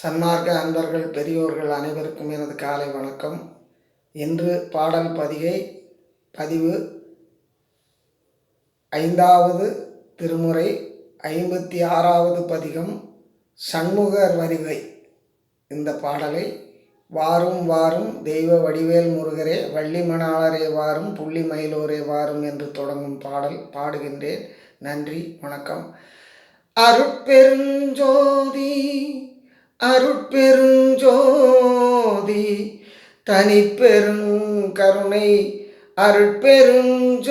சன்மார்க்க அன்பர்கள் பெரியோர்கள் அனைவருக்கும் எனது காலை வணக்கம். இன்று பாடல் பதிகை பதிவு ஐந்தாவது திருமுறை ஐம்பத்தி ஆறாவது பதிகம் சண்முகர் வருகை. இந்த பாடலை வாரும் வாரும் தெய்வ வடிவேல் முருகரே வள்ளி மணாளரே வாரும் புள்ளி மயிலோரே வாரும் என்று தொடங்கும் பாடல் பாடுகின்றேன். நன்றி வணக்கம். அருட்பெருஞ்சோதி அருட்பெருஞ்சோதி தனிப்பெரும் கருணை அருட்பெருஞ்சோதி.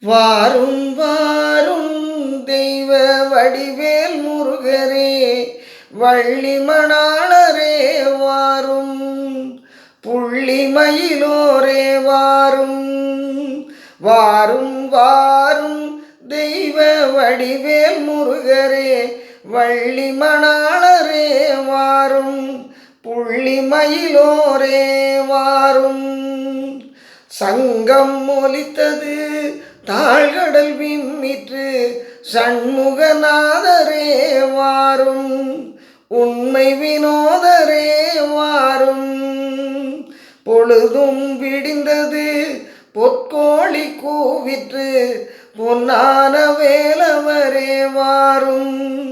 வாரும் வாரும் தெய்வ வடிவேல் முருகரே வள்ளி மணாளரே வாரும். புள்ளி மயிலோரே வாரும். வாரும் வாரும் தெய்வ வடிவேல் முருகரே வள்ளி மணாளரே வாரும் புள்ளி மயிலோரே வாரும். சங்கம் ஒலித்தது தாழ்கடல் விம்மிற்று சண்முகநாதரே வாரும். உண்மை வினோதரே வாரும். பொழுதும் விடிந்தது பொற்கோழி கூவிற்று பொன்னான வேலவரே வாரும்.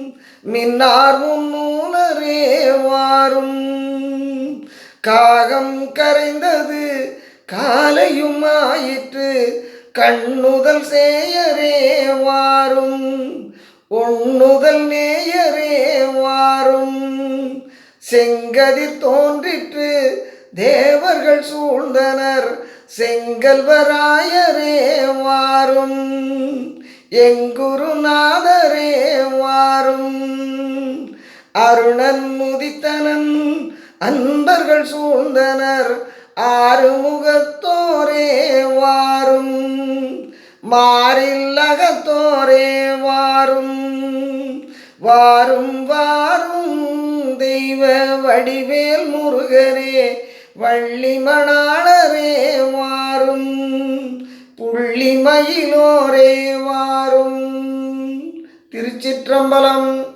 மின்னார் முன்னூலரே வாரும். காகம் கரைந்தது காலையும் ஆயிற்று கண்ணுதல் சேயரே வாரும். ஒண்ணுதல் நேயரே வாரும். செங்கதிர் தோன்றிற்று தேவர்கள் சூழ்ந்தனர் செங்கல்வராயரே வாரும். எங்குருநாத அருணன் முதித்தனன் அன்பர்கள் சூழ்ந்தனர் ஆறுமுகத்தோரே வாரும். மாறில்லகத்தோரே வாரும். வாரும் வாரும் தெய்வ வடிவேல் முருகரே வள்ளி மணாளரே வாரும். புள்ளி மயிலோரே வாரும். திருச்சிற்றம்பலம்